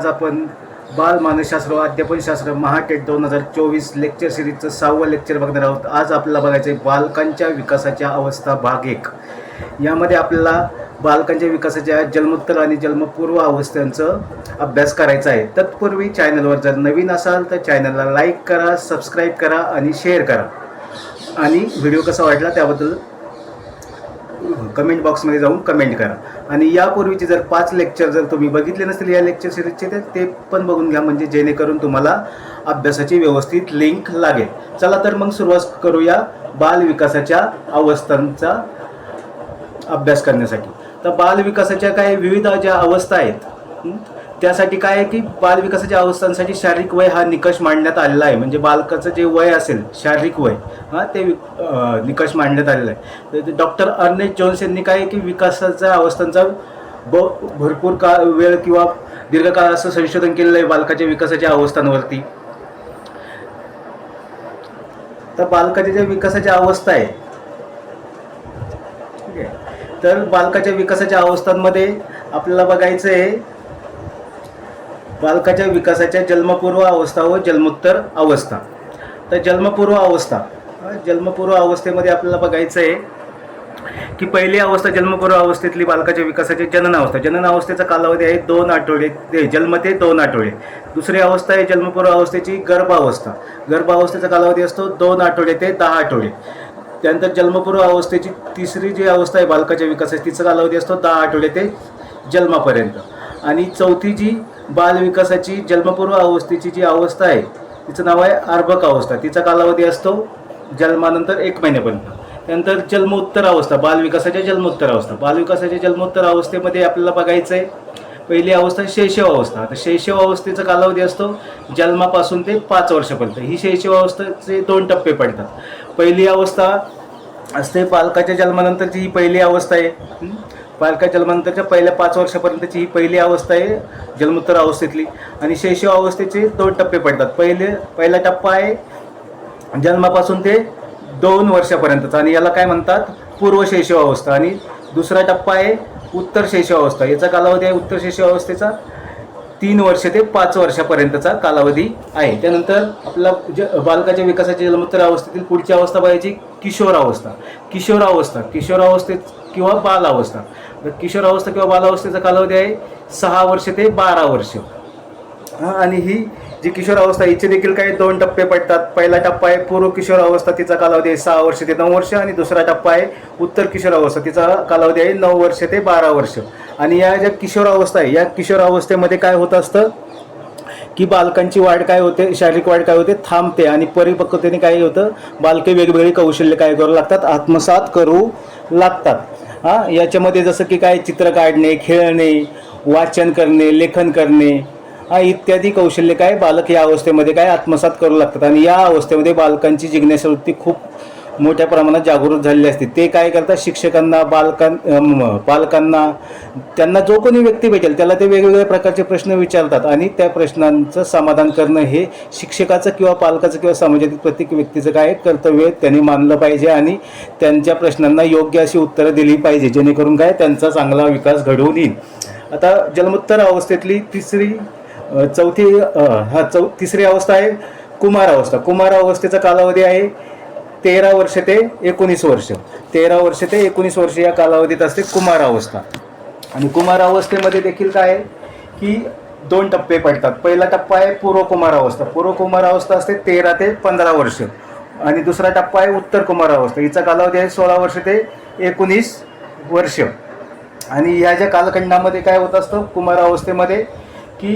आज आपण बाल मानसशास्त्र व अध्यापनशास्त्र महाटेट दोन हजार चोवीस लेक्चर सिरीजचं सहावं लेक्चर बघणार आहोत. आज आपल्याला बघायचं आहे बालकांच्या विकासाच्या अवस्था भाग एक. यामध्ये आपल्याला बालकांच्या विकासाच्या जन्मोत्तर आणि जन्मपूर्व अवस्थांचं अभ्यास करायचा आहे. तत्पूर्वी चॅनलवर जर नवीन असाल तर चॅनलला लाईक करा सबस्क्राईब करा आणि शेअर करा. आणि व्हिडिओ कसा वाटला त्याबद्दल कमेंट बॉक्समध्ये जाऊन कमेंट करा. आणि यापूर्वीचे जर पाच लेक्चर जर तुम्ही बघितले नसतील या लेक्चर सिरीजचे तर ते पण बघून घ्या. म्हणजे जेणेकरून तुम्हाला अभ्यासाची व्यवस्थित लिंक लागेल. चला तर मग सुरुवात करूया बाल विकासाच्या अवस्थांचा अभ्यास करण्यासाठी. तर बाल विकासाच्या काही विविध ज्या अवस्था आहेत त्यासाठी काय आहे की बाल विकासाच्या अवस्थांसाठी शारीरिक वय हा निकष मांडण्यात आलेला आहे. म्हणजे बालकाचं जे वय असेल शारीरिक वय हां ते निकष मांडण्यात आलेला आहे. डॉक्टर अर्नेस्ट जोन्स यांनी काय की विकासाच्या अवस्थांचा ब भरपूर काळ वेळ किंवा दीर्घकाळ असं संशोधन केलेलं आहे बालकाच्या विकासाच्या अवस्थांवरती. तर बालकाच्या ज्या विकासाच्या अवस्था आहे ठीक आहे. तर बालकाच्या विकासाच्या अवस्थांमध्ये आपल्याला बघायचं आहे बालकाच्या विकासाच्या जन्मपूर्व अवस्था व जन्मोत्तर अवस्था. तर जन्मपूर्व अवस्था जन्मपूर्व अवस्थेमध्ये आपल्याला बघायचं आहे की पहिली अवस्था जन्मपूर्व अवस्थेतली बालकाच्या विकासाची जनन अवस्था. जनन अवस्थेचा कालावधी आहे दोन आठवडे ते जन्म ते दोन आठवडे. दुसरी अवस्था आहे जन्मपूर्व अवस्थेची गर्भावस्था. गर्भावस्थेचा कालावधी असतो दोन आठवडे ते दहा आठवडे. त्यानंतर जन्मपूर्व अवस्थेची तिसरी जी अवस्था आहे बालकाच्या विकासाची तिचा कालावधी असतो दहा आठवडे ते जन्मापर्यंत. आणि चौथी जी बालविकासाची जन्मपूर्व अवस्थेची जी अवस्था आहे तिचं नाव आहे अर्भक अवस्था. तिचा कालावधी असतो जन्मानंतर एक महिन्यापर्यंत. त्यानंतर जन्मोत्तर अवस्था बालविकासाच्या जन्मोत्तर अवस्था. बालविकासाच्या जन्मोत्तर अवस्थेमध्ये आपल्याला बघायचं आहे पहिली अवस्था शैशव अवस्था. तर शैशव अवस्थेचा कालावधी असतो जन्मापासून ते पाच वर्षापर्यंत. ही शैशव अवस्थेचे दोन टप्पे पडतात. पहिली अवस्था असते पालकाच्या जन्मानंतरची ही पहिली अवस्था आहे. हं? जन्मांतरच्या पहिल्या पाच वर्षापर्यंतची ही पहिली अवस्था आहे जन्मोत्तर अवस्थेतली. आणि शैशव अवस्थेचे दोन टप्पे पडतात. पहिले पहिला टप्पा आहे जन्मापासून ते दोन वर्षापर्यंतचा. आणि याला काय म्हणतात? पूर्व शैशव अवस्था. आणि दुसरा टप्पा आहे उत्तर शैशव अवस्था. याचा कालावधी आहे उत्तर शैशव अवस्थेचा. तीन वर्ष ते पाच वर्षापर्यंतचा कालावधी आहे. त्यानंतर आपला ज बालकाच्या विकासाच्या जन्मोत्तर अवस्थेतील पुढची अवस्था पाहिजे किशोर अवस्था. किशोर अवस्था किशोर अवस्थेत किंवा बालावस्था तर किशोर अवस्था किंवा बालावस्थेचा कालावधी आहे सहा वर्ष ते बारा वर्ष. आणि ही जी किशोर अवस्था हिचे देखील काही दोन टप्पे पडतात. पहिला टप्पा आहे पूर्व किशोर अवस्था तिचा कालावधी आहे सहा वर्ष ते नऊ वर्ष. आणि दुसरा टप्पा आहे उत्तर किशोरावस्था तिचा कालावधी आहे नऊ वर्ष ते बारा वर्ष. आणि या ज्या किशोर अवस्था आहे या किशोरावस्थेमध्ये काय होत असतं? की बालकांची वाढ काय होते? शारीरिक वाढ काय होते? थांबते आणि परिपक्वतेने काय होतं? बालके वेगवेगळी कौशल्य काय करू लागतात? आत्मसात करू लागतात. हां? याच्यामध्ये जसं की काय? चित्र काढणे खेळणे वाचन करणे लेखन करणे हा इत्यादी कौशल्य काय? बालक या अवस्थेमध्ये काय? आत्मसात करू लागतात. आणि या अवस्थेमध्ये बालकांची जिज्ञासा वृत्ती खूप मोठ्या प्रमाणात जागृत झालेले असते. ते काय करतात? शिक्षकांना बालकां पालकांना त्यांना जो कोणी व्यक्ती भेटेल त्याला ते वेगवेगळ्या प्रकारचे प्रश्न विचारतात आणि त्या प्रश्नांचं समाधान करणं हे शिक्षकाचं किंवा पालकाचं किंवा समाजातील प्रत्येक व्यक्तीचं काय कर्तव्य त्यांनी मानलं पाहिजे आणि त्यांच्या प्रश्नांना योग्य अशी उत्तरं दिली पाहिजे. जेणेकरून काय? त्यांचा चांगला विकास घडवून येईल. आता जन्मोत्तर अवस्थेतली तिसरी चौथी हा चौ तिसरी अवस्था आहे कुमार अवस्था. कुमार अवस्थेचा कालावधी आहे तेरा वर्ष ते एकोणीस वर्ष. तेरा वर्ष ते एकोणीस वर्ष या कालावधीत असते कुमार अवस्था आणि कुमार अवस्थेमध्ये देखील काय आहे? की दोन टप्पे पडतात. पहिला टप्पा आहे पूर्व कुमार अवस्था पूर्व कुमार अवस्था असते तेरा ते पंधरा वर्ष. आणि दुसरा टप्पा आहे उत्तर कुमार अवस्था हिचा कालावधी आहे सोळा वर्ष ते एकोणीस वर्ष. आणि ह्या ज्या कालखंडामध्ये काय होत असतं? कुमारावस्थेमध्ये की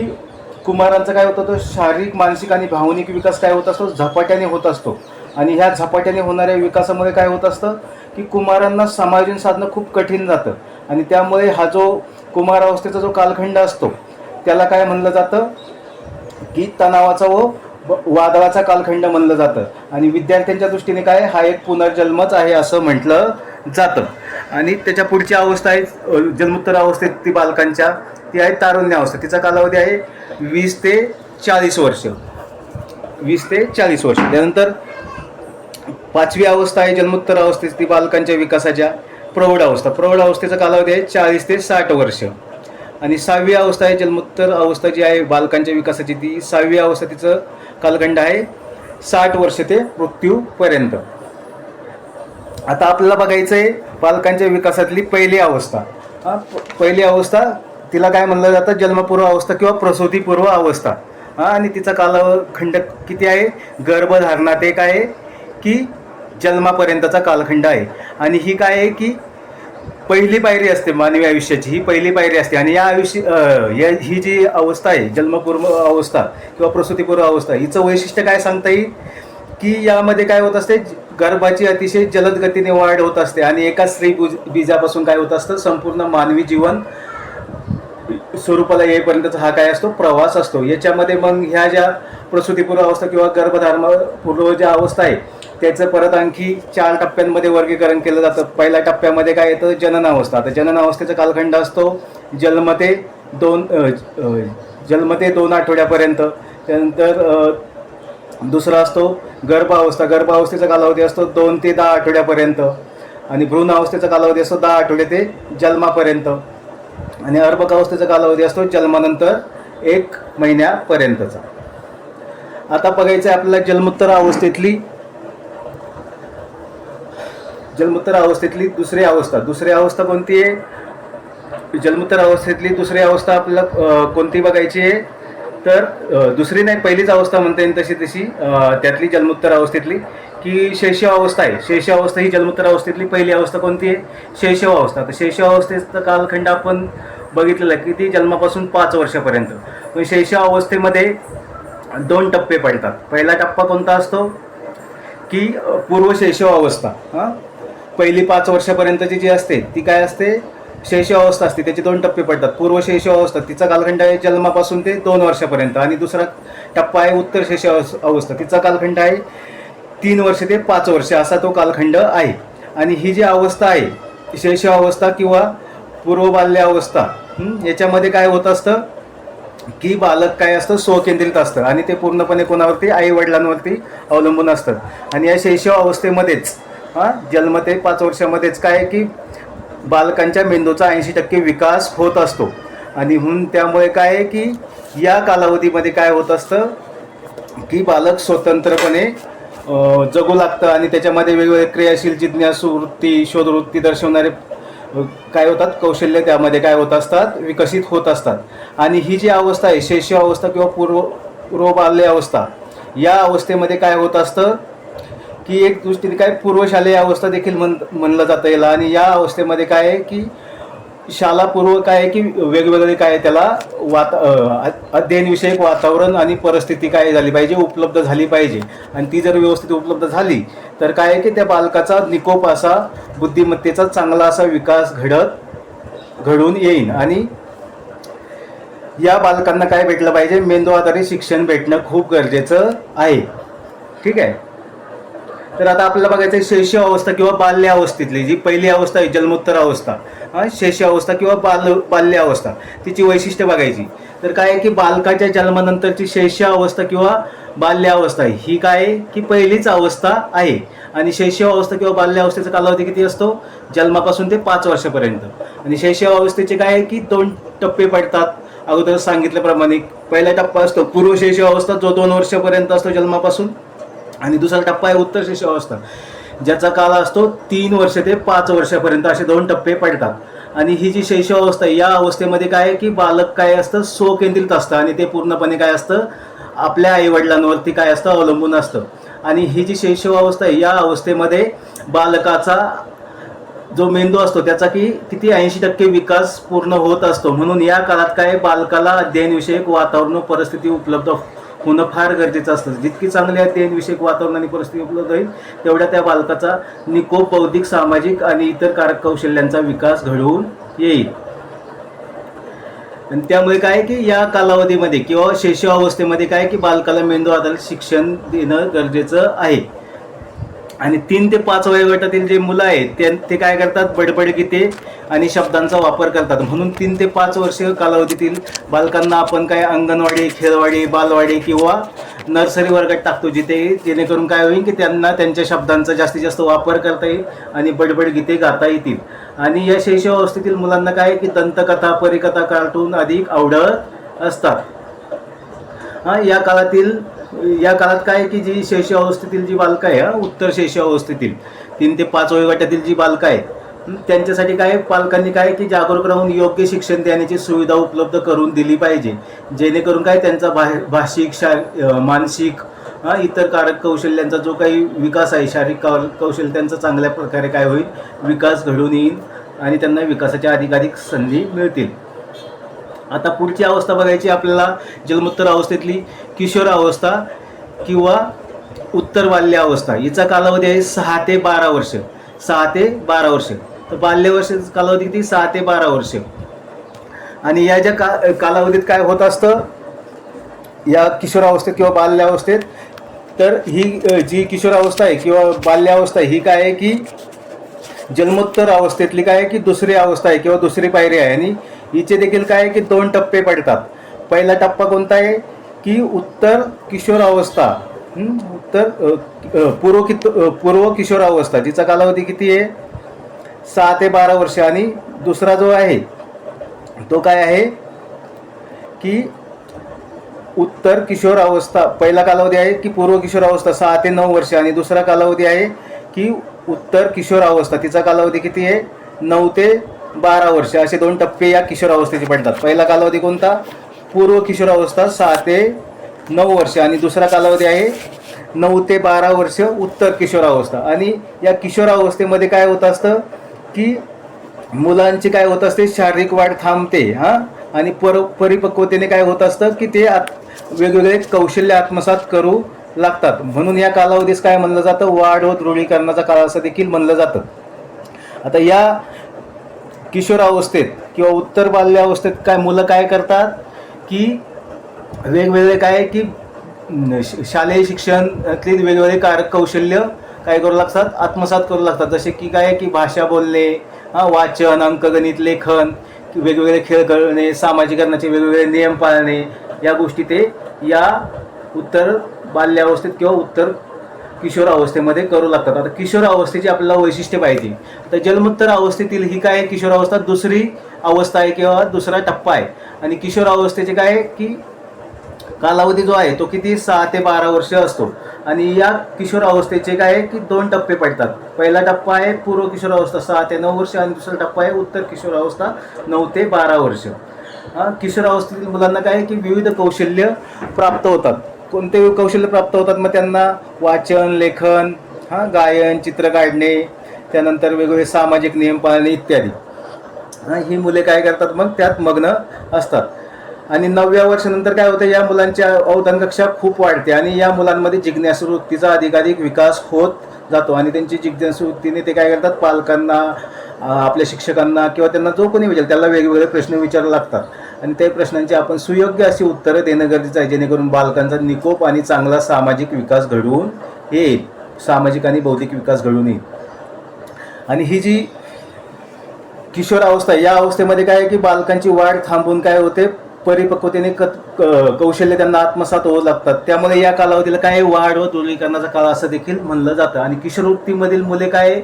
कुमारांचा काय होतं तो शारीरिक मानसिक आणि भावनिक विकास काय होत असतो? झपाट्याने होत असतो. आणि ह्या झपाट्याने होणाऱ्या विकासामध्ये काय होत असतं की कुमारांना समायोजन साधणं खूप कठीण जातं. आणि त्यामुळे हा जो कुमार अवस्थेचा जो कालखंड असतो त्याला काय म्हणलं जातं? की तणावाचा व वादळाचा कालखंड म्हणलं जातं. आणि विद्यार्थ्यांच्या दृष्टीने काय हा एक पुनर्जन्मच आहे असं म्हटलं जातं. आणि त्याच्या पुढची अवस्था आहे जन्मोत्तर अवस्थेत ती बालकांच्या ती आहे तारुण्य अवस्था. तिचा कालावधी आहे वीस ते चाळीस वर्ष. वीस ते चाळीस वर्ष. त्यानंतर पाचवी अवस्था आहे जन्मोत्तर अवस्थेत ती बालकांच्या विकासाच्या प्रौढ अवस्था. प्रौढ अवस्थेचा कालावधी आहे चाळीस ते साठ वर्ष. आणि सहावी अवस्था आहे जन्मोत्तर अवस्था जी आहे बालकांच्या विकासाची ती सहावी अवस्था तिचं कालखंड आहे साठ वर्ष ते मृत्यूपर्यंत. आता आपल्याला बघायचं आहे बालकांच्या विकासातली पहिली अवस्था. हा पहिली अवस्था तिला काय म्हणलं जातं? जन्मपूर्व अवस्था किंवा प्रसूतीपूर्व अवस्था. हा आणि तिचा कालखंड किती आहे? गर्भधारणा ते काय आहे की जन्मापर्यंतचा कालखंड आहे. आणि ही काय आहे की पहिली पायरी असते मानवी आयुष्याची ही पहिली पायरी असते. आणि या आयुष्य या ही जी अवस्था आहे जन्मपूर्व अवस्था किंवा प्रसूतीपूर्व अवस्था हिचं वैशिष्ट्य काय सांगता येईल? की यामध्ये काय होत असते गर्भाची अतिशय जलद गतीने वाढ होत असते आणि एका स्त्री बुज- बीजापासून काय होत असतं संपूर्ण मानवी जीवन स्वरूपाला येईपर्यंतचा हा काय असतो प्रवास असतो. याच्यामध्ये मग ह्या ज्या प्रसूतीपूर्व अवस्था किंवा गर्भधारणा पूर्व ज्या अवस्था आहे त्याचं परत आणखी चार टप्प्यांमध्ये वर्गीकरण केलं जातं. पहिल्या टप्प्यामध्ये काय येतं? जननावस्था. तर जननावस्थेचा कालखंड असतो. जन्म ते दोन अ, जन्म ते दोन आठवड्यापर्यंत. त्यानंतर दुसरा असतो गर्भावस्था. गर्भावस्थेचा कालावधी असतो दोन ते दहा आठवड्यापर्यंत. आणि भ्रूणावस्थेचा कालावधी असतो दहा आठवडे ते जन्मापर्यंत. आणि अर्भकावस्थेचा कालावधी असतो जन्मानंतर एक महिन्यापर्यंतचा. आता बघायचं आहे आपल्याला जन्मोत्तर अवस्थेतली जन्मोत्तर अवस्थेतली दुसरी अवस्था. दुसरी अवस्था कोणती आहे? जन्मोत्तर अवस्थेतली दुसरी अवस्था आपल्याला कोणती बघायची आहे? तर दुसरी नाही पहिलीच अवस्था म्हणता येईल तशी तशी त्यातली जन्मोत्तर अवस्थेतली की शैशव अवस्था आहे. शैशव अवस्था ही जन्मोत्तर अवस्थेतली पहिली अवस्था कोणती आहे? शैशव अवस्था. तर शैशव अवस्थेचा कालखंड आपण बघितलेला की ती जन्मापासून पाच वर्षापर्यंत. पण शैशव अवस्थेमध्ये दोन टप्पे पडतात. पहिला टप्पा कोणता असतो? की पूर्व शैशव अवस्था. हां? पहिली पाच वर्षापर्यंतची जी असते ती काय असते? शैशव अवस्था असते. त्याचे दोन टप्पे पडतात. पूर्व शैशव अवस्था तिचा कालखंड आहे जन्मापासून ते दोन वर्षापर्यंत. आणि दुसरा टप्पा आहे उत्तर शैशव अवस्था. तिचा कालखंड आहे तीन वर्ष ते पाच वर्ष. असा तो कालखंड आहे. आणि ही जी अवस्था आहे शैशव अवस्था किंवा पूर्व बाल्य अवस्था याच्यामध्ये काय होत असतं? की बालक काय असतं? स्वकेंद्रित असतं. आणि ते पूर्णपणे कोणावरती? आई वडिलांवरती अवलंबून असतं. आणि या शैशव अवस्थेमध्येच हां? जन्म ते पाच वर्षामध्येच. काय आहे की बालकांच्या मेंदूचा ऐंशी टक्के विकास होत असतो. आणि म्हणून त्यामुळे काय आहे की या कालावधीमध्ये काय होत असतं की बालक स्वतंत्रपणे जगू लागतं आणि त्याच्यामध्ये वेगवेगळे क्रियाशील जिज्ञासू वृत्ती शोधवृत्ती दर्शवणारे काय होतात? कौशल्य त्यामध्ये काय होत असतात? विकसित होत असतात. आणि ही जी अवस्था आहे शैशव अवस्था किंवा पूर्व पूर्व बाल्य अवस्था या अवस्थेमध्ये काय होत असतं? की एक दृष्टीने काय पूर्वशालेय अवस्था देखील म्हण म्हणलं जातं याला. आणि या अवस्थेमध्ये काय आहे की शालापूर्व काय आहे की वेगवेगळे काय त्याला वाता अध्ययनविषयक वातावरण आणि परिस्थिती काय झाली पाहिजे उपलब्ध झाली पाहिजे. आणि ती जर व्यवस्थित उपलब्ध झाली तर काय आहे की त्या बालकाचा निकोप असा बुद्धिमत्तेचा चांगला असा विकास घडत घडून येईल आणि या बालकांना काय भेटलं पाहिजे? मेंदू आधारित शिक्षण भेटणं खूप गरजेचं आहे. ठीक आहे? तर आता आपल्याला बघायचं आहे शैशव अवस्था किंवा बाल्य अवस्थेतली जी पहिली अवस्था आहे जन्मोत्तर अवस्था. हा अवस्था किंवा बाल बाल्य अवस्था तिची वैशिष्ट्य बघायची. तर काय आहे की बालकाच्या जन्मानंतरची शैश्य अवस्था किंवा बाल्य अवस्था आहे ही काय आहे की पहिलीच अवस्था आहे. आणि शैशव अवस्था किंवा बाल्य अवस्थेचा कालावधी किती असतो? जन्मापासून ते पाच वर्षापर्यंत. आणि शैशव अवस्थेचे काय आहे की दोन टप्पे पडतात अगोदर सांगितल्याप्रमाणे. पहिला टप्पा असतो पूर्व शैशव अवस्था जो दोन वर्षापर्यंत असतो जन्मापासून. आणि दुसरा टप्पा आहे उत्तर शिशु अवस्था ज्याचा काळ असतो तीन वर्ष ते पाच वर्षापर्यंत असे दोन टप्पे पडतात. आणि ही जी शैशव अवस्था आहे या अवस्थेमध्ये काय आहे की बालक काय असतं? स्वकेंद्रित असतं आणि ते पूर्णपणे काय असतं? आपल्या आईवडिलांवरती काय असतं? अवलंबून असतं. आणि ही जी शैशव अवस्था आहे या अवस्थेमध्ये बालकाचा जो मेंदू असतो त्याचा की किती ऐंशी टक्के विकास पूर्ण होत असतो. म्हणून या काळात काय बालकाला अध्ययनविषयक वातावरण परिस्थिती उपलब्ध होणं फार गरजेचं असतं. जितकी चांगली अध्ययनविषयक वातावरण आणि परिस्थिती उपलब्ध होईल तेवढ्या त्या बालकाचा निकोप बौद्धिक सामाजिक आणि इतर कारक कौशल्यांचा विकास घडवून येईल. आणि त्यामुळे काय की या कालावधीमध्ये किंवा शैशव अवस्थेमध्ये काय की बालकाला मेंदू आधारित शिक्षण देणं गरजेचं आहे. आणि तीन ते पाच वयोगटातील जे मुलं आहेत ते ते काय करतात? बडबड गीते आणि शब्दांचा वापर करतात. म्हणून तीन ते पाच वर्ष कालावधीतील बालकांना आपण काय अंगणवाडी खेळवाडी बालवाडी किंवा नर्सरी वर्गात टाकतो जिथे जेणेकरून काय होईल की त्यांना त्यांच्या शब्दांचा जास्तीत जास्त वापर करता येईल आणि बडबड गीते गाता येतील. आणि या शैशवावस्थेतील मुलांना काय आहे की दंतकथा परिकथा कार्टून अधिक आवडत असतात. हा या काळातील या काळात काय आहे की जी शैशवावस्थेतील जी बालकं आहे हा उत्तर शैशवावस्थेतील तीन ते पाच वयोगटातील जी बालकं आहे त्यांच्यासाठी काय आहे, पालकांनी काय की जागरूक राहून योग्य शिक्षण देण्याची सुविधा उपलब्ध करून दिली पाहिजे. जेणेकरून काय त्यांचा भा भाषिक शा मानसिक इतर कारक कौशल्यांचा जो काही विकास आहे शारीरिक कौ कौशल्य त्यांचा चांगल्या प्रकारे काय होईल विकास घडून येईल आणि त्यांना विकासाच्या अधिकाधिक संधी मिळतील. आता पुढची अवस्था बघायची आपल्याला जन्मोत्तर अवस्थेतली किशोर अवस्था किंवा उत्तर बाल्य अवस्था. हिचा कालावधी आहे सहा ते बारा वर्ष. सहा ते बारा वर्ष. तर बाल्य कालावधी किती? सहा ते बारा वर्ष. आणि या ज्या का कालावधीत काय होत असतं? या किशोरावस्थेत किंवा बाल्यावस्थेत तर ही जी किशोरावस्था आहे किंवा बाल्यावस्था ही काय आहे की जन्मोत्तर अवस्थेतली काय आहे की दुसरी अवस्था आहे किंवा दुसरी पायरी आहे. आणि हिचे देखील काय आहे की दोन टप्पे पडतात. पहिला टप्पा कोणता आहे? की उत्तर किशोर अवस्था. उत्तर पूर्व कि पूर्व किशोर अवस्था जिचा कालावधी किती आहे? सहा ते बारा वर्ष. आणि दुसरा जो आहे तो काय आहे? की उत्तर किशोर अवस्था पहिला कालावधी आहे की पूर्व किशोर अवस्था सहा ते नऊ वर्ष. आणि दुसरा कालावधी आहे की उत्तर किशोर अवस्था तिचा कालावधी किती आहे? नऊ ते बारा वर्ष असे दोन टप्पे या किशोरावस्थेचे पडतात. पहिला कालावधी कोणता? पूर्व किशोरावस्था सहा ते नऊ वर्ष आणि दुसरा कालावधी आहे नऊ ते बारा वर्ष उत्तर किशोरावस्था आणि या किशोरावस्थेमध्ये काय होत असतं? की मुलांची काय होत असते? शारीरिक वाढ थांबते हा? आणि पर परिपक्वतेने काय होत असतं? की ते आत- वेगवेगळे कौशल्य आत्मसात करू लागतात. म्हणून या कालावधीस काय म्हणलं जातं? वाढ व दृढीकरणाचा काळ असं देखील म्हणलं जातं. आता या किशोरावस्थेत किंवा उत्तर बाल्यावस्थेत काय मुलं काय करतात? की वेगवेगळे काय की श- शालेय शिक्षणातली वेगवेगळे कारक कौशल्य काय करू लागतात? आत्मसात करू लागतात. जसे की काय की भाषा बोलणे हा वाचन अंकगणित लेखन वेगवेगळे खेळ खेळणे सामाजिकरणाचे वेगवेगळे नियम पाळणे या गोष्टी ते या उत्तर बाल्यावस्थेत किंवा उत्तर किशोर अवस्थेमध्ये करू लागतात. आता किशोर अवस्थेची आपल्याला वैशिष्ट्य पाहिजे तर जन्मोत्तर अवस्थेतील ही काय किशोर अवस्था दुसरी अवस्था आहे किंवा दुसरा टप्पा आहे. आणि किशोर अवस्थेचे काय आहे की कालावधी जो आहे तो किती? सहा ते बारा वर्ष असतो. आणि या किशोर अवस्थेचे काय आहे की दोन टप्पे पडतात. पहिला टप्पा आहे पूर्व किशोर अवस्था सहा ते नऊ वर्ष आणि दुसरा टप्पा आहे उत्तर किशोर अवस्था नऊ ते बारा वर्ष. किशोर अवस्थेतील मुलांना काय आहे की विविध कौशल्य प्राप्त होतात. कोणते कौशल्य प्राप्त होतात मग त्यांना वाचन लेखन हा गायन चित्र काढणे त्यानंतर वेगवेगळे सामाजिक नियम पाळणे इत्यादी. हा, ही मुले काय करतात मग त्यात मग्न असतात. आणि नवव्या वर्षानंतर काय होतं या मुलांच्या अवधान कक्षा खूप वाढते आणि या मुलांमध्ये जिज्ञासू वृत्तीचा अधिकाधिक विकास होत जातो. आणि त्यांची जिज्ञासू वृत्तीने ते काय करतात पालकांना आपल्या शिक्षकांना किंवा त्यांना जो कोणी विचार त्याला वेगवेगळे प्रश्न विचारावे लागतात. आणि त्या प्रश्नांची आपण सुयोग्य अशी उत्तरं देणं गरजेचं आहे जेणेकरून बालकांचा निकोप आणि चांगला सामाजिक विकास घडवून येईल. सामाजिक आणि बौद्धिक विकास घडवून येईल. आणि ही जी किशोर अवस्था आहे, या अवस्थेमध्ये काय आहे की बालकांची वाढ थांबून काय होते? परिपक्वतेने क क- कौशल्य त्यांना आत्मसात होऊ लागतात. त्यामुळे या कालावधीला काय आहे, वाढ व दृढीकरणाचा काळ असं देखील म्हणलं जातं. आणि किशोरवृत्तीमधील मुले काय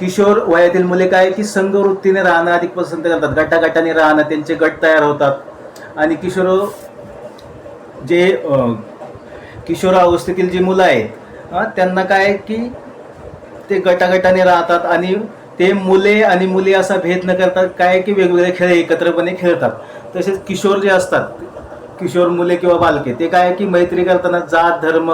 किशोर वयातील मुले काय आहे की संघवृत्तीने राहणं अधिक पसंत करतात. गटागटाने राहणं त्यांचे गट तयार होतात. आणि किशोर जे किशोर अवस्थेतील जी मुलं आहेत त्यांना काय आहे की ते गटागटाने राहतात आणि ते मुले आणि मुली असा भेद न करता काय की वेगवेगळे खेळ एकत्रपणे खेळतात. तसेच किशोर जे असतात किशोर मुले किंवा बालके ते काय की मैत्री करताना जात धर्म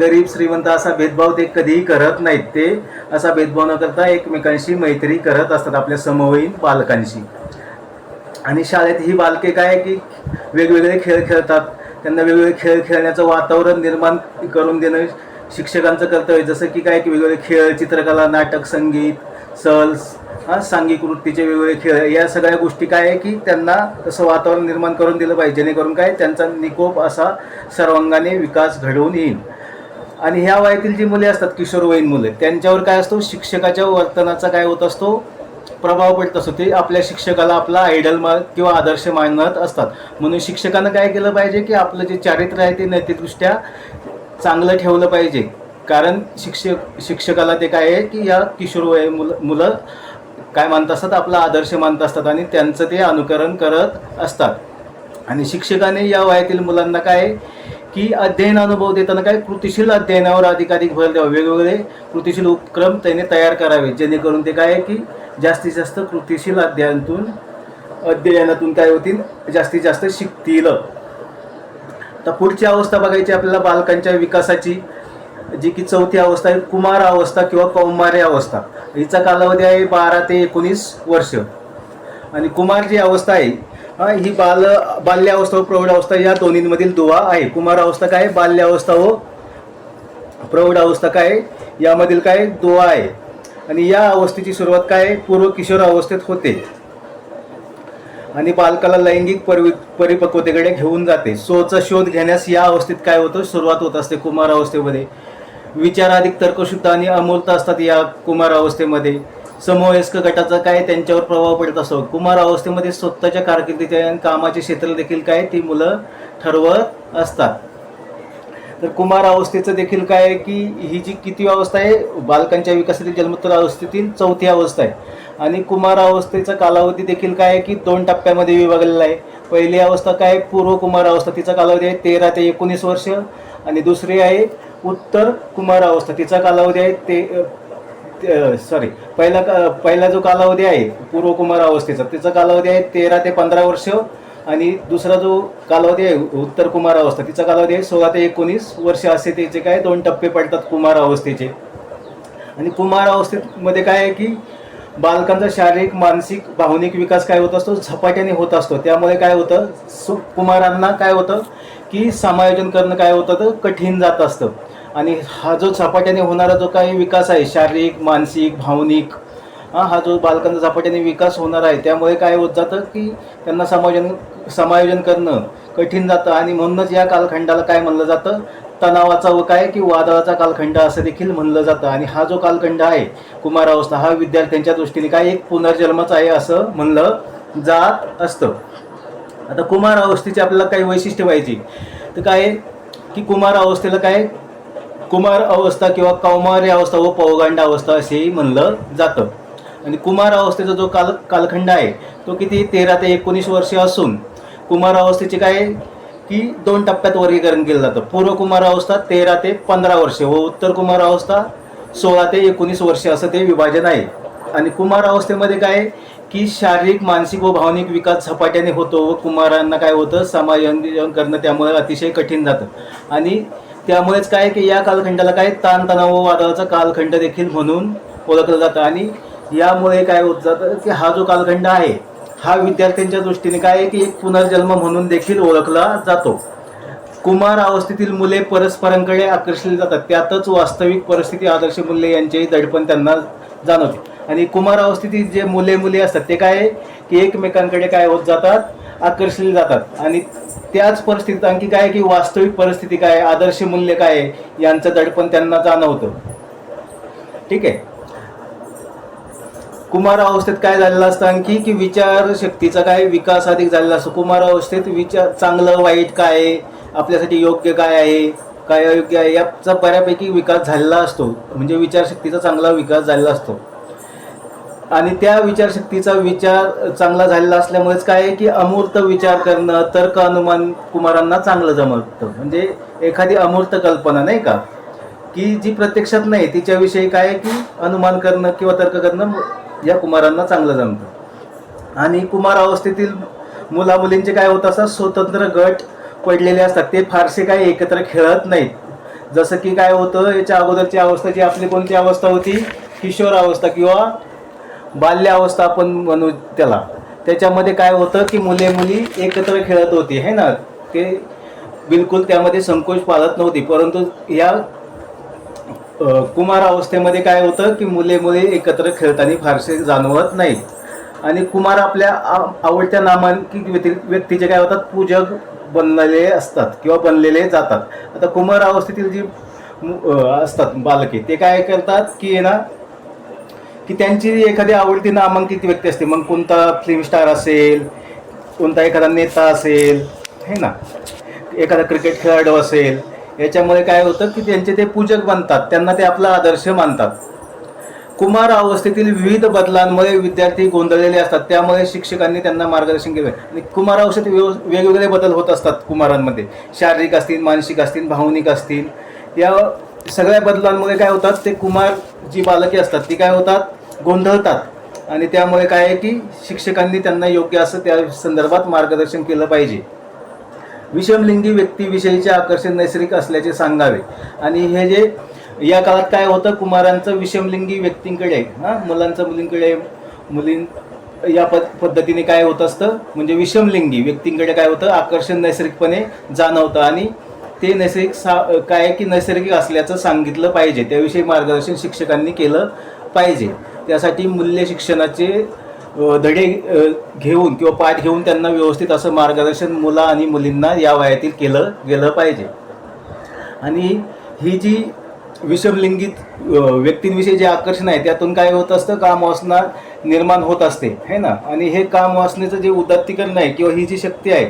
गरीब श्रीमंत असा भेदभाव ते कधीही करत नाहीत. ते असा भेदभाव न करता एकमेकांशी मैत्री करत असतात आपल्या समवयीन बालकांशी आणि शाळेत ही बालके काय आहे की वेगवेगळे खेळ खेळतात. त्यांना वेगवेगळे खेळ खेळण्याचं वातावरण निर्माण करून देणं शिक्षकांचं कर्तव्य जसं की काय की वेगवेगळे खेळ चित्रकला नाटक संगीत सहल हा सांघिक वृत्तीचे वेगवेगळे खेळ या सगळ्या गोष्टी काय आहे की त्यांना तसं वातावरण निर्माण करून दिलं पाहिजे जेणेकरून काय त्यांचा निकोप असा सर्वांगाने विकास घडवून येईल. आणि ह्या वयातील जी मुले असतात किशोरवयीन मुले त्यांच्यावर काय असतो शिक्षकाच्या वर्तनाचा काय होत असतो प्रभाव पडत असतो. ते आपल्या शिक्षकाला आपला आयडल मा किंवा आदर्श मानत असतात. म्हणून शिक्षकानं काय केलं पाहिजे की आपलं जे चारित्र्य आहे ते नैतिकदृष्ट्या चांगलं ठेवलं पाहिजे. कारण शिक्षक शिक्षकाला ते काय आहे की या किशोरवय मुलं मुलं काय मानत असतात आपला आदर्श मानत असतात आणि त्यांचं ते अनुकरण करत असतात. आणि शिक्षकाने या वयातील मुलांना काय की अध्ययन अनुभव देताना काय कृतिशील अध्ययनावर अधिकाधिक भर द्यावा. वेगवेगळे कृतिशील उपक्रम त्याने तयार करावे जेणेकरून ते काय आहे की जास्तीत जास्त कृतिशील अध्ययनातून अध्ययनातून काय होतील? जास्तीत जास्त शिकतील. तर पुढची अवस्था बघायची आपल्याला बालकांच्या विकासाची. जी की चौथी अवस्था आहे कुमार अवस्था किंवा कौमार्य अवस्था. हिचा कालावधी आहे बारा ते एकोणीस वर्ष. आणि कुमार जी अवस्था आहे ही बाल बाल्यावस्था व प्रौढावस्था या दोन्हींमधील दुवा आहे. कुमार अवस्था काय बाल्यावस्था व प्रौढावस्था काय यामधील काय दुवा आहे? आणि या अवस्थेची सुरुवात काय पूर्व किशोर अवस्थेत होते. आणि बालकाला लैंगिक परि परिपक्वतेकडे घेऊन जाते. सोचा शोध घेण्यास या अवस्थेत काय होतं? सुरुवात होत असते कुमार अवस्थेमध्ये. विचार अधिक तर्कशुद्ध आणि अमूर्त असतात या कुमार अवस्थेमध्ये समवयस्क गटाचा काय त्यांच्यावर प्रभाव पडत असतो कुमार अवस्थेमध्ये स्वतःच्या कारकिर्दीचे आणि कामाचे क्षेत्र देखील काय? ती मुलं ठरवत असतात. तर कुमार अवस्थेचं देखील काय आहे की ही जी किती अवस्था आहे? बालकांच्या विकासातील जन्मोत्तर अवस्थेतील चौथी अवस्था आहे. आणि कुमार अवस्थेचा कालावधी देखील काय आहे की दोन टप्प्यामध्ये विभागलेला आहे. पहिली अवस्था काय? आहे? पूर्व कुमार अवस्था तिचा कालावधी आहे तेरा ते एकोणीस वर्ष. आणि दुसरी आहे उत्तर कुमार अवस्था तिचा कालावधी आहे ते सॉरी पहिला का पहिला जो कालावधी आहे पूर्व कुमार अवस्थेचा तिचा कालावधी आहे तेरा ते पंधरा वर्ष आणि दुसरा जो कालावधी आहे उत्तर कुमार अवस्था तिचा कालावधी आहे सोळा ते एकोणीस वर्ष असे त्याचे काय दोन टप्पे पडतात कुमार अवस्थेचे आणि कुमार अवस्थेमध्ये काय आहे की बालकांचा शारीरिक मानसिक भावनिक विकास काय होत असतो? झपाट्याने होत असतो. त्यामुळे काय होतं? सु कुमारांना काय होतं? की समायोजन करणं काय होतं? तर कठीण जात असतं. आणि हा जो झपाट्याने होणारा जो काही विकास आहे शारीरिक मानसिक भावनिक हा हा जो बालकांचा झपाट्याने विकास होणार आहे त्यामुळे काय होत जातं की त्यांना समायोजन समायोजन करणं कठीण जातं आणि म्हणूनच या कालखंडाला काय म्हणलं जातं? तणावाचा व काय की वादळाचा कालखंड असं देखील म्हणलं जातं. आणि हा जो कालखंड आहे कुमारावस्था हा विद्यार्थ्यांच्या दृष्टीने काय एक पुनर्जन्मच आहे असं म्हणलं जात असतं. आता कुमार अवस्थेची आपल्याला काही वैशिष्ट्य पाहिजे तर काय की कुमार अवस्थेला काय कुमार अवस्था किंवा कौमार्य अवस्था व पौगांड अवस्था असेही म्हणलं जातं. आणि कुमार अवस्थेचा जो काल कालखंड आहे तो किती तेरा ते एकोणीस वर्षे असून कुमार अवस्थेचे काय की दोन टप्प्यात वर्गीकरण केलं जातं. पूर्व कुमार अवस्था तेरा ते पंधरा वर्षे व उत्तर कुमार अवस्था सोळा ते एकोणीस वर्षे असं ते विभाजन आहे. आणि कुमार अवस्थेमध्ये काय की शारीरिक मानसिक व भावनिक विकास झपाट्याने होतो व कुमारांना काय होतं? समायोजन करणं त्यामुळे अतिशय कठीण जातं. आणि त्यामुळेच काय की या कालखंडाला काय ताणतणाव वादळाचा कालखंड देखील म्हणून ओळखलं जातं. आणि यामुळे काय होत जातं की हा जो कालखंड आहे हा विद्यार्थ्यांच्या दृष्टीने काय आहे की एक पुनर्जन्म म्हणून देखील ओळखला जातो. कुमार अवस्थेतील मुले परस्परांकडे आकर्षित जातात. त्यातच वास्तविक परिस्थिती आदर्श मूल्य यांचेही दडपण त्यांना जाणवते. आणि कुमार अवस्थेतील जे मुले मुले असतात ते काय की एकमेकांकडे काय होत जातात? आकर्षले जातात. आणि त्याच परिस्थितीत आणखी काय आहे की वास्तविक परिस्थिती काय आदर्श मूल्य काय आहे? यांचं दडपण त्यांना जाणवतं. ठीक आहे? कुमार अवस्थेत काय झालेलं असतं आणखी? की विचार शक्तीचा काय विकास अधिक झालेला असतो. कुमार अवस्थेत विचार चांगलं वाईट काय आहे? आपल्यासाठी योग्य काय आहे? काय अयोग्य आहे? याचा बऱ्यापैकी विकास झालेला असतो. म्हणजे विचारशक्तीचा चांगला विकास झालेला असतो. आणि त्या विचारशक्तीचा विचार चांगला झालेला असल्यामुळेच काय आहे की अमूर्त विचार करणं तर्क अनुमान कुमारांना चांगलं जमतं. म्हणजे एखादी अमूर्त कल्पना नाही का? की जी प्रत्यक्षात नाही तिच्याविषयी काय आहे की अनुमान करणं किंवा तर्क करणं या कुमारांना चांगलं जमतं. आणि कुमार अवस्थेतील मुला मुलींचे काय होत असतात स्वतंत्र गट पडलेले असतात. ते फारसे काय एकत्र खेळत नाहीत. जसं की काय होतं याच्या अगोदरची अवस्था जी आपली कोणती अवस्था होती? किशोर अवस्था किंवा बाल्यावस्था आपण म्हणू त्याला. त्याच्यामध्ये काय होतं की मुले मुली एकत्र खेळत होती है ना? ते बिलकुल त्यामध्ये संकोच पाळत नव्हती. परंतु या कुमार अवस्थेमध्ये काय होतं की मुले मुले एकत्र खेळताना फारसे जाणवत नाहीत आणि कुमार आपल्या आ- आवडत्या नामांकित व्यक्ती व्यक्तीचे काय होतात? पूजक बनलेले असतात किंवा बनलेले जातात. आता कुमार अवस्थेतील जी असतात बालके ते काय करतात की ना की त्यांची एखादी आवडती नामांकित व्यक्ती असते मग कोणता फिल्म स्टार असेल कोणता एखादा नेता असेल हे ना? एखादा क्रिकेट खेळाडू असेल याच्यामुळे काय होतं की त्यांचे ते पूजक बनतात त्यांना ते आपला आदर्श मानतात. कुमार अवस्थेतील विविध बदलांमुळे विद्यार्थी गोंधळलेले असतात त्यामुळे शिक्षकांनी त्यांना मार्गदर्शन केले. आणि कुमार अवस्थेत व्यव वेगवेगळे बदल होत असतात कुमारांमध्ये. शारीरिक असतील मानसिक असतील भावनिक असतील या सगळ्या बदलांमुळे काय होतात ते कुमार जी बालके असतात. ती काय होतात? गोंधळतात. आणि त्यामुळे काय आहे की शिक्षकांनी त्यांना योग्य असं त्या संदर्भात मार्गदर्शन केलं पाहिजे. विषमलिंगी व्यक्तीविषयीचे आकर्षण नैसर्गिक असल्याचे सांगावे. आणि हे जे या काळात काय होतं कुमारांचं विषमलिंगी व्यक्तींकडे हां मुलांचं मुलींकडे मुलीं या पद पद्धतीने काय होत असतं म्हणजे विषमलिंगी व्यक्तींकडे काय होतं आकर्षण नैसर्गिकपणे जाणवतं. आणि ते नैसर्गिक सा काय आहे की नैसर्गिक असल्याचं सांगितलं पाहिजे. त्याविषयी मार्गदर्शन शिक्षकांनी केलं पाहिजे. त्यासाठी मूल्य शिक्षणाचे धडे घेऊन किंवा पाठ घेऊन त्यांना व्यवस्थित असं मार्गदर्शन मुला आणि मुलींना या वयातील केलं गेलं पाहिजे. आणि ही जी विषमलिंगित व्यक्तींविषयी जे आकर्षण आहे त्यातून काय होत असतं? काम वासना निर्माण होत असते. है ना? आणि हे काम वासनेचं जे उदात्तीकरण आहे किंवा ही जी शक्ती आहे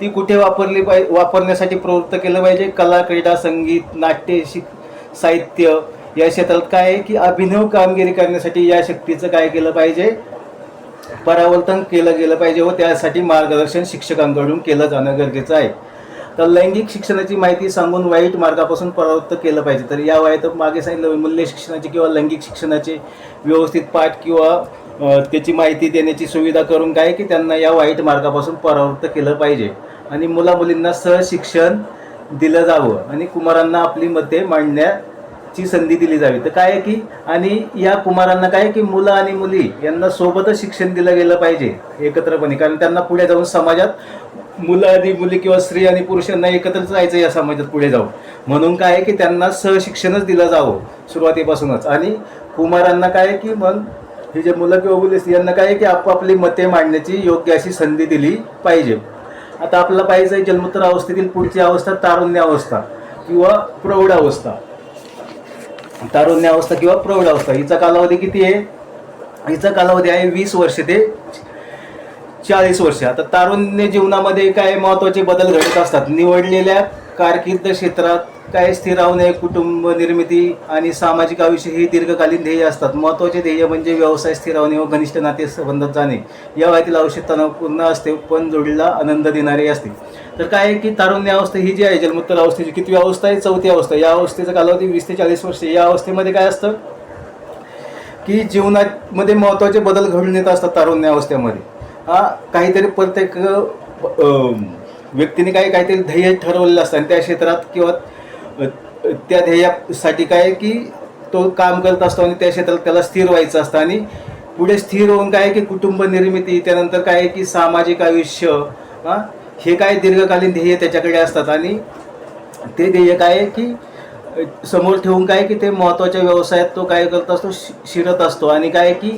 ती कुठे वापरली पाहिजे वापरण्यासाठी प्रवृत्त केलं पाहिजे? कला क्रीडा संगीत नाट्य शिक साहित्य या क्षेत्रात काय आहे की अभिनव कामगिरी करण्यासाठी या शक्तीचं काय केलं पाहिजे? परावर्तन केलं गेलं पाहिजे व त्यासाठी मार्गदर्शन शिक्षकांकडून केलं जाणं गरजेचं आहे. तर लैंगिक शिक्षणाची माहिती सांगून वाईट मार्गापासून परावृत्त केलं पाहिजे. तर या वयात मागे सांगितलं मूल्य शिक्षणाचे किंवा लैंगिक शिक्षणाचे व्यवस्थित पाठ किंवा त्याची माहिती देण्याची सुविधा करून काय की त्यांना या वाईट मार्गापासून परावृत्त केलं पाहिजे. आणि मुला मुलींना सहशिक्षण दिलं जावं आणि कुमारांना आपली मते मांडण्याची संधी दिली जावी. तर काय आहे की आणि या कुमारांना काय आहे की मुलं आणि मुली यांना सोबतच शिक्षण दिलं गेलं पाहिजे एकत्रपणे. कारण त्यांना पुढे जाऊन समाजात मुलं आणि मुली किंवा स्त्री आणि पुरुषांना एकत्रच जायचं या समाजात पुढे जाऊन. म्हणून काय आहे की त्यांना सहशिक्षणच दिलं जावं सुरुवातीपासूनच. आणि कुमारांना काय आहे की मग हे जे मुलं किंवा मुली यांना काय आहे की आपापली मते मांडण्याची योग्य अशी संधी दिली पाहिजे. आता आपल्याला पाहिजे जन्मोत्तर अवस्थेतील पुढची अवस्था तारुण्य अवस्था किंवा प्रौढ अवस्था. तारुण्य अवस्था किंवा प्रौढ अवस्था. हिचा कालावधी किती आहे? हिचा कालावधी आहे वीस वर्ष ते चाळीस वर्ष. आता तारुण्य जीवनामध्ये काय महत्त्वाचे बदल घडत असतात? निवडलेल्या कारकीर्द क्षेत्रात काय स्थिरावणे कुटुंब निर्मिती आणि सामाजिक आयुष्य ही दीर्घकालीन ध्येय असतात. महत्त्वाचे ध्येय म्हणजे व्यवसाय स्थिरावणे व घनिष्ठ नाते संबंधात जाणे. या वयातील आयुष्य तणावपूर्ण असते पण जोडीला आनंद देणारे असते. तर काय आहे की तारुण्य अवस्था ही जी आहे जन्मोत्तर अवस्थेची किती अवस्था आहे? चौथी अवस्था. या अवस्थेचा कालावधी वीस ते चाळीस वर्ष. या अवस्थेमध्ये काय असतं? की जीवनामध्ये महत्त्वाचे बदल घडून येत असतात तारुण्य अवस्थेमध्ये. हा काहीतरी प्रत्येक व्यक्तीने काही काहीतरी ध्येय ठरवलेलं असतं आणि त्या क्षेत्रात किंवा त्या ध्येयासाठी काय की तो काम करत असतो आणि त्या क्षेत्रात त्याला स्थिर व्हायचं असतं. आणि पुढे स्थिर होऊन काय की कुटुंब निर्मिती त्यानंतर काय आहे की सामाजिक आयुष्य हां हे काय दीर्घकालीन ध्येय त्याच्याकडे असतात. आणि ते ध्येय काय की समोर ठेवून काय की ते महत्त्वाच्या व्यवसायात तो काय करत असतो शि- शिरत असतो. आणि काय आहे की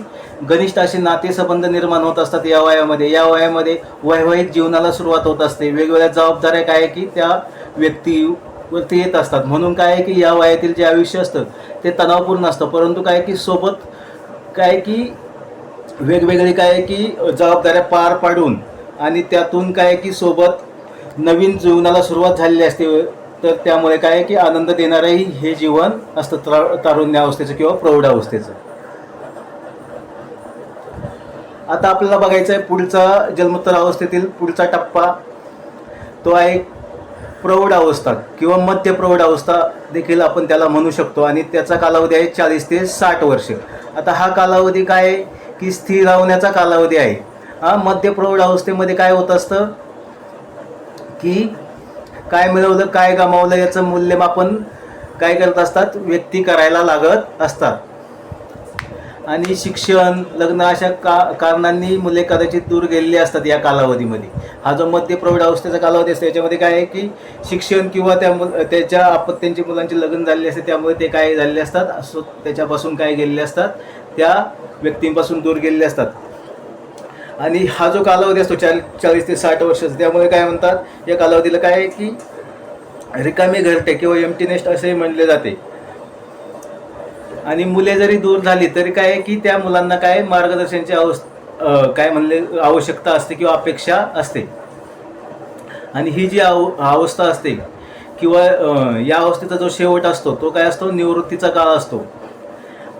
घनिष्ठ असे नातेसंबंध निर्माण होत असतात या वयामध्ये. या वयामध्ये वैवाहिक जीवनाला सुरुवात होत असते. वेगवेगळ्या जबाबदाऱ्या काय आहे की त्या व्यक्तीवरती येत असतात. म्हणून काय आहे की या वयातील जे आयुष्य असतं ते तणावपूर्ण असतं. परंतु काय आहे की सोबत काय आहे की वेगवेगळी काय आहे की जबाबदाऱ्या पार पाडून आणि त्यातून काय आहे की सोबत नवीन जीवनाला सुरुवात झालेली असते. तर त्यामुळे काय आहे की आनंद देणारंही हे जीवन असतं त्र तारुण्य अवस्थेचं किंवा प्रौढ अवस्थेचं. आता आपल्याला बघायचं आहे पुढचा जन्मोत्तर अवस्थेतील पुढचा टप्पा. तो आहे प्रौढ अवस्था किंवा मध्य प्रौढ अवस्था देखील आपण त्याला म्हणू शकतो आणि त्याचा कालावधी आहे चाळीस ते साठ वर्ष. आता हा कालावधी काय आहे की स्थिर राहण्याचा कालावधी आहे. हा मध्य प्रौढ अवस्थेमध्ये काय होत असतं? की काय मिळवलं काय गमावलं याचं मूल्यमापन काय करत असतात? व्यक्ती करायला लागत असतात. आणि शिक्षण लग्न अशा का कारणांनी मुले कदाचित दूर गेलेली असतात या कालावधीमध्ये. हा जो मध्य प्रौढ अवस्थेचा कालावधी असतो याच्यामध्ये काय आहे की शिक्षण किंवा त्या मुल त्याच्या अपत्यांची मुलांचे लग्न झालेले असते त्यामुळे ते काय झालेले असतात? असो त्याच्यापासून काय गेलेले असतात? त्या व्यक्तींपासून दूर गेलेले असतात. आणि हा जो कालावधी असतो चाळ चाळीस ते साठ वर्षाचा त्यामुळे काय म्हणतात या कालावधीला काय आहे की रिकामी घरटे किंवा एमटी नेस्ट असेही म्हणले जाते. आणि मुले जरी दूर झाली तरी काय आहे की त्या मुलांना काय मार्गदर्शनची अवस् काय म्हणले आवश्यकता असते किंवा अपेक्षा असते. आणि ही जी आव अवस्था असते किंवा या अवस्थेचा जो शेवट असतो तो काय असतो? निवृत्तीचा काळ असतो.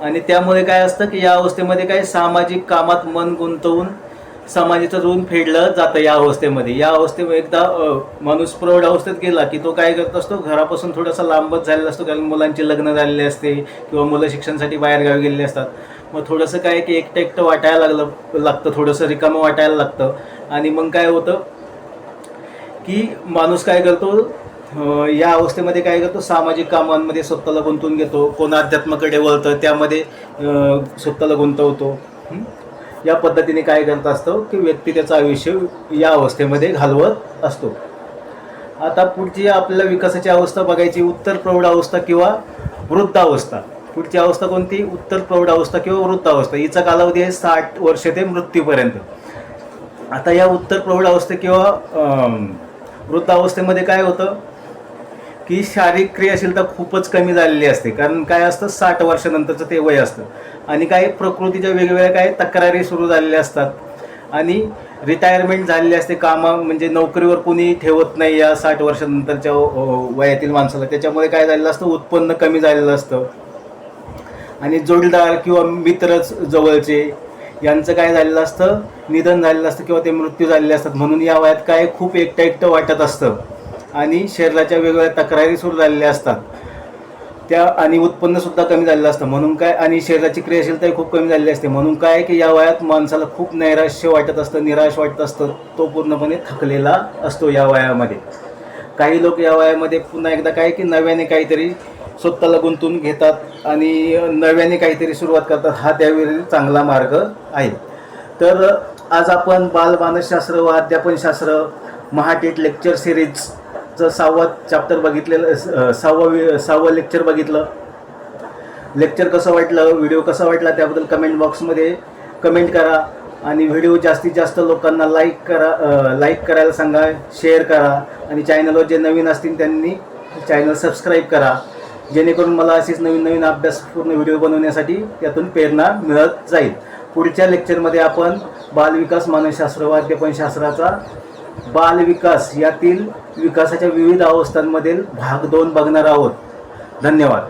आणि त्यामुळे काय असतं की या अवस्थेमध्ये काय सामाजिक कामात मन गुंतवून समाजाचं ऋण फेडलं जातं या अवस्थेमध्ये. या अवस्थेमध्ये एकदा माणूस प्रौढ अवस्थेत गेला की तो काय करत असतो? घरापासून थोडासा लांबच झालेला असतो. कारण मुलांचे लग्न झालेले असते किंवा मुलं शिक्षणासाठी बाहेरगावी गेलेले असतात. मग थोडंसं काय की एकटं एकटं वाटायला लागलं लागतं थोडंसं रिकामं वाटायला लागतं. आणि मग काय होतं की माणूस काय करतो? या अवस्थेमध्ये काय करतो? सामाजिक कामांमध्ये स्वतःला गुंतून घेतो. कोण अध्यात्माकडे वळतं त्यामध्ये स्वतःला गुंतवतो. या पद्धतीने काय करत असतो की व्यक्ती त्याचं आयुष्य या अवस्थेमध्ये घालवत असतो. आता पुढची आपल्याला विकासाची अवस्था बघायची उत्तर प्रौढ अवस्था किंवा वृद्धावस्था पुढची अवस्था कोणती? उत्तर प्रौढ अवस्था किंवा वृद्धावस्था हिचा कालावधी आहे साठ वर्ष ते मृत्यूपर्यंत. आता या उत्तर प्रौढ अवस्थे किंवा अम, वृद्धावस्थेमध्ये काय होतं? की शारीरिक क्रियाशीलता खूपच कमी झालेली असते. कारण काय असतं साठ वर्षानंतरचं ते वय असतं. आणि काय प्रकृतीच्या वेगवेगळ्या काय तक्रारी सुरू झालेल्या असतात. आणि रिटायरमेंट झालेली असते कामा म्हणजे नोकरीवर कोणी ठेवत नाही या साठ वर्षानंतरच्या वयातील माणसाला. त्याच्यामुळे काय झालेलं असतं उत्पन्न कमी झालेलं असतं. आणि जोडीदार किंवा मित्रच जवळचे यांचं काय झालेलं असतं निधन झालेलं असतं किंवा ते मृत्यू झालेले असतात. म्हणून या वयात काय खूप एकटं एकटं वाटत असतं. आणि शरीराच्या वेगवेगळ्या तक्रारी सुरू झालेल्या असतात. त्या आणि उत्पन्नसुद्धा कमी झालेलं असतं. म्हणून काय आणि शरीराची क्रियाशीलताही खूप कमी झालेली असते. म्हणून काय की या वयात माणसाला खूप नैराश्य वाटत असतं निराश वाटत असतं. तो पूर्णपणे थकलेला असतो या वयामध्ये. काही लोक या वयामध्ये पुन्हा एकदा काय की नव्याने काहीतरी स्वतःला गुंतून घेतात आणि नव्याने काहीतरी सुरुवात करतात. हा त्यावेळी चांगला मार्ग आहे. तर आज आपण बालमानसशास्त्र व अध्यापनशास्त्र महाटेट लेक्चर सिरीज च सहावा चॅप्टर बघितलेलं सहावा सहावं लेक्चर बघितलं लेक्चर कसं वाटलं व्हिडिओ कसा वाटला त्याबद्दल कमेंट बॉक्समध्ये कमेंट करा आणि व्हिडिओ जास्तीत जास्त लोकांना लाईक करा लाईक करायला सांगा शेअर करा आणि चॅनलवर जे नवीन असतील त्यांनी चॅनल सबस्क्राईब करा. जेणेकरून मला अशीच नवीन नवीन अभ्यासपूर्ण व्हिडिओ बनवण्यासाठी त्यातून प्रेरणा मिळत जाईल. पुढच्या लेक्चरमध्ये आपण बालविकास मानसशास्त्र वाद्यपणशास्त्राचा बालविकास यातील विकासाच्या विविध अवस्थांमधील भाग दोन बघणार आहोत. धन्यवाद.